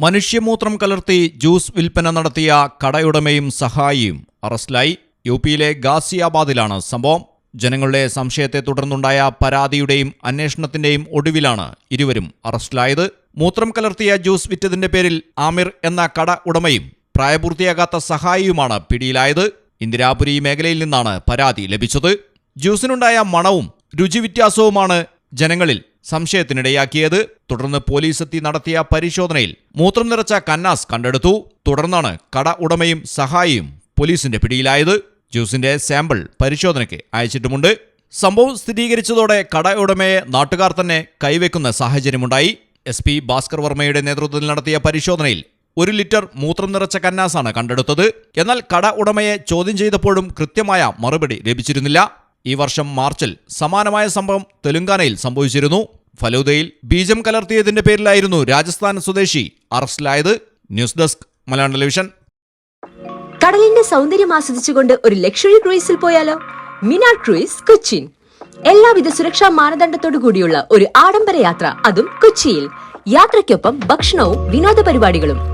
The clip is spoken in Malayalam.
മനുഷ്യമൂത്രം കലർത്തി ജ്യൂസ് വിൽപ്പന നടത്തിയ കടയുടമയും സഹായിയും അറസ്റ്റിലായി. യു പിയിലെ ഗാസിയാബാദിലാണ് സംഭവം. ജനങ്ങളുടെ സംശയത്തെ തുടർന്നുണ്ടായ പരാതിയുടെയും അന്വേഷണത്തിന്റെയും ഒടുവിലാണ് ഇരുവരും അറസ്റ്റിലായത്. മൂത്രം കലർത്തിയ ജ്യൂസ് വിറ്റതിന്റെ പേരിൽ ആമിർ എന്ന കട ഉടമയും പ്രായപൂർത്തിയാകാത്ത സഹായിയുമാണ് പിടിയിലായത്. ഇന്ദിരാപുരി മേഖലയിൽ നിന്നാണ് പരാതി ലഭിച്ചത്. ജ്യൂസിനുണ്ടായ മണവും രുചിവ്യത്യാസവുമാണ് ജനങ്ങളിൽ സംശയത്തിനിടയാക്കിയത്. തുടർന്ന് പോലീസ് എത്തി നടത്തിയ പരിശോധനയിൽ മൂത്രം നിറച്ച കന്നാസ് കണ്ടെടുത്തു. തുടർന്നാണ് കട ഉടമയും സഹായിയും പോലീസിന്റെ പിടിയിലായത്. ജ്യൂസിന്റെ സാമ്പിൾ പരിശോധനയ്ക്ക് അയച്ചിട്ടുമുണ്ട്. സംഭവം സ്ഥിരീകരിച്ചതോടെ കട ഉടമയെ നാട്ടുകാർ തന്നെ കൈവെക്കുന്ന സാഹചര്യമുണ്ടായി. എസ് പി ഭാസ്കർ വർമ്മയുടെ നേതൃത്വത്തിൽ നടത്തിയ പരിശോധനയിൽ ഒരു ലിറ്റർ മൂത്രം നിറച്ച കന്നാസാണ് കണ്ടെടുത്തത്. എന്നാൽ കട ഉടമയെ ചോദ്യം ചെയ്തപ്പോഴും കൃത്യമായ മറുപടി ലഭിച്ചിരുന്നില്ല. ഈ വർഷം മാർച്ചിൽ സമാനമായ സംഭവം തെലുങ്കാനയിൽ സംഭവിച്ചിരുന്നു. ഫലൂദയിൽ ബീജം കലർത്തിയതിന്റെ പേരിലായിരുന്നു രാജസ്ഥാൻ സ്വദേശി അറസ്റ്റിലായത്. News desk Malayalam television. കടലിന്റെ സൗന്ദര്യം ആസ്വദിച്ചുകൊണ്ട് ഒരു ലക്ഷറി ക്രൂയിസിൽ പോയാലോ? Mina cruise Cochin. എല്ലാവിധ സുരക്ഷാ മാനദണ്ഡത്തോടു കൂടിയുള്ള ഒരു ആഡംബര യാത്ര അതും കൊച്ചിയിൽ. യാത്രയ്ക്കൊപ്പം ഭക്ഷണവും വിനോദ പരിപാടികളും.